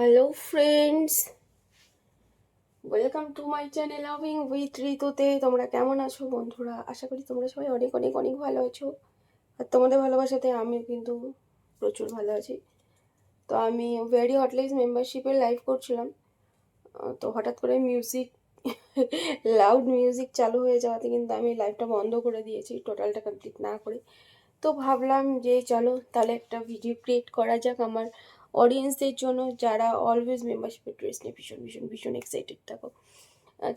Hello friends welcome to my channel loving with ঋতুতে তোমরা কেমন আছো, বন্ধুরা? আশা করি তোমরা সবাই অনেক অনেক অনেক ভালো আছো। আর তোমাদের ভালোবাসাতে আমিও কিন্তু প্রচুর ভালো আছি। তো আমি ভেরি হটলাইজ মেম্বারশিপের লাইভ করছিলাম। তো হঠাৎ করে মিউজিক লাউড মিউজিক চালু হয়ে যাওয়াতে কিন্তু আমি লাইভটা বন্ধ করে দিয়েছি টোটালটা কমপ্লিট না করে। তো ভাবলাম যে চলো, তাহলে একটা ভিডিও ক্রিয়েট করা যাক আমার। অডিয়েন্সদের জন্য যারা অলওয়েজ মেম্বারশিপের ড্রেস নিয়ে ভীষণ ভীষণ ভীষণ এক্সাইটেড থাকো।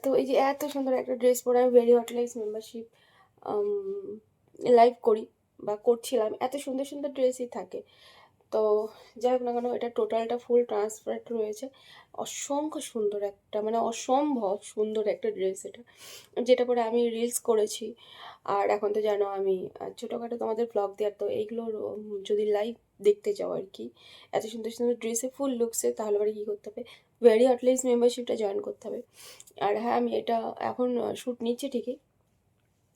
তো এই যে এত সুন্দর একটা ড্রেস পরে আমি ভেরি হটলাইস মেম্বারশিপ লাইভ করি বা করছিলাম। এত সুন্দর সুন্দর ড্রেসই থাকে। তো যাই হোক না কেন, এটা টোটালটা ফুল ট্রান্সপারেন্ট রয়েছে। অসংখ্য সুন্দর একটা মানে অসম্ভব সুন্দর একটা ড্রেস এটা। যেটা পরে আমি রিলস করেছি। আর এখন তো জানো আমি ছোটোখাটো তোমাদের ব্লগ দেওয়ার, তো এইগুলোর যদি লাইভ দেখতে যাও আর কি, এত সুন্দর সুন্দর ড্রেসে ফুল লুকসে তাহলে পরে কী করতে হবে? ভেরি হটলাইজ মেম্বারশিপটা জয়েন করতে হবে। আর হ্যাঁ আমি এটা এখন শ্যুট নিচ্ছি ঠিকই।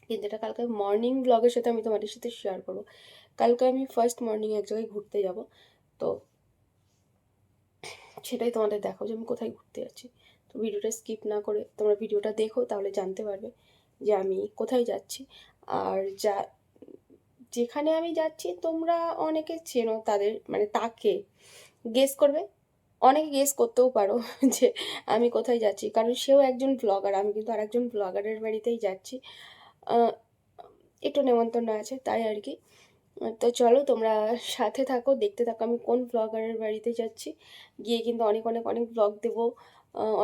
কিন্তু এটা কালকে মর্নিং ব্লগের সাথে আমি তোমাদের সাথে শেয়ার করব। কালকে আমি ফার্স্ট মর্নিং এক জায়গায় ঘুরতে যাব। তো সেটাই তোমাদের দেখাও যে আমি কোথায় ঘুরতে যাচ্ছি। তো ভিডিওটা স্কিপ না করে তোমরা ভিডিওটা দেখো, তাহলে জানতে পারবে যে আমি কোথায় যাচ্ছি। আর যা, যেখানে আমি যাচ্ছি, তোমরা অনেকে চেনো তাদের মানে তাকে গেস করবে। অনেকে গেস করতেও পারো যে আমি কোথায় যাচ্ছি। কারণ সেও একজন ব্লগার আমি কিন্তু আর একজন ব্লগারের বাড়িতেই যাচ্ছি। একটু নেমন্তন্ন আছে, তাই আর কি। তো চলো তোমরা সাথে থাকো, দেখতে থাকো। আমি কোন ব্লগারের বাড়িতে যাচ্ছি, গিয়ে কিন্তু অনেক অনেক অনেক ব্লগ দেবো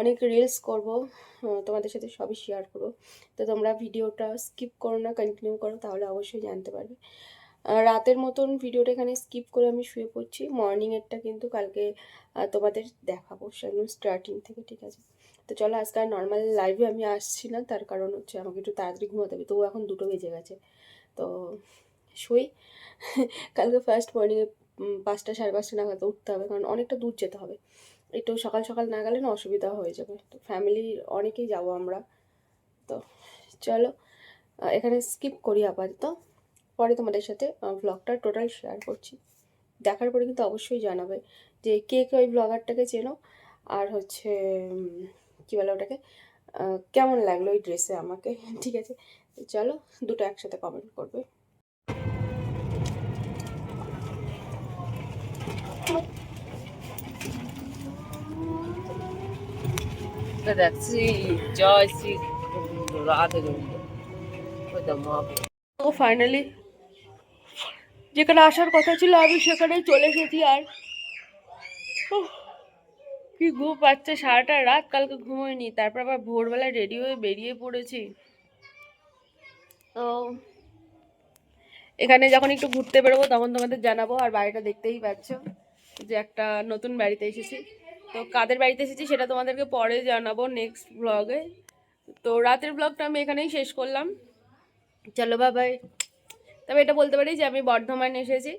অনেক রিলস করব তোমাদের সাথে সবই শেয়ার করব। তো তোমরা ভিডিওটা স্কিপ করো না কন্টিনিউ করো, তাহলে অবশ্যই জানতে পারবে। রাতের মতন ভিডিওটা এখানে স্কিপ করে আমি শুয়ে পড়ছি। মর্নিংয়েরটা কিন্তু কালকে তোমাদের দেখাবো একদম স্টার্টিং থেকে, ঠিক আছে? তো চলো আজকে আর নর্মাল লাইভে আমি আসছি না, তার কারণ হচ্ছে আমাকে একটু তাড়াতাড়ি ঘুমাতে হবে। তবু এখন দুটো বেজে গেছে। তো শুই। কালকে ফার্স্ট মর্নিংয়ে পাঁচটা সাড়ে পাঁচটা নাগাদ উঠতে হবে, কারণ অনেকটা দূর যেতে হবে। একটু সকাল সকাল না গেলে না অসুবিধা হয়ে যাবে। তো ফ্যামিলির অনেকেই যাব আমরা। তো চলো এখানে স্কিপ করি আপাতত। পরে তোমাদের সাথে ব্লগটা টোটাল শেয়ার করছি। দেখার পরে কিন্তু অবশ্যই জানাবে যে কে কে ওই ব্লগারটাকে চেনো আর হচ্ছে কী বলে ওটাকে কেমন লাগল ওই ড্রেসে আমাকে ঠিক আছে? চলো দুটো একসাথে কমেন্ট করবে। দেখছি জয় শ্রী রাধে গোবিন্দ। তো ফাইনালি যেখানে আসার কথা ছিল, আমি সেখানেই চলে এসেছি আর কি ঘুম পাচ্ছে। সারাটা রাত কালকে ঘুমোয়নি, তারপর আবার ভোরবেলা রেডি হয়ে বেরিয়ে পড়েছি। তো এখানে যখন একটু ঘুরতে বেরোবো, তখন তোমাদের জানাব আর বাড়িটা দেখতেই পাচ্ছ যে একটা নতুন বাড়িতে এসেছি। তো কাদের বাড়িতে এসেছি সেটা তোমাদেরকে পরে জানাব নেক্সট ব্লগে তো রাতের ব্লগটা আমি এখানেই শেষ করলাম। চলো বাবাই তবে এটা বলতে পারি যে আমি বর্ধমানে এসেছি।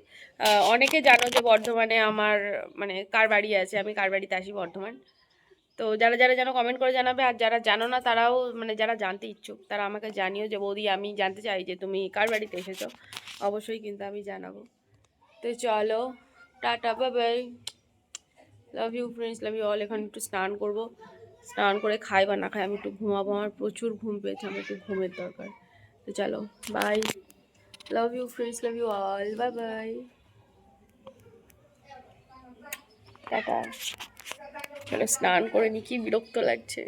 অনেকে জানো যে বর্ধমানে আমার মানে কার বাড়ি আছে? আমি কার বাড়িতে আসি বর্ধমান? তো যারা যারা যেন কমেন্ট করে জানাবে, আর যারা জানো না, তারাও মানে যারা জানতে ইচ্ছুক, তারা আমাকে জানিও যে, বৌদি, আমি জানতে চাই যে তুমি কার বাড়িতে এসেছ? অবশ্যই কিন্তু আমি জানাব। তো চলো, tata Babai love you friends love you all এখন একটু স্নান করব। স্নান করে খাই বা না খাই, আমি একটু ঘুমাবো। আমার প্রচুর ঘুম পেয়েছে, আমার একটু ঘুমের দরকার। তো চলো, bye. Love you friends love you all bye bye tata স্নান করে নি কি বিরক্ত লাগছে।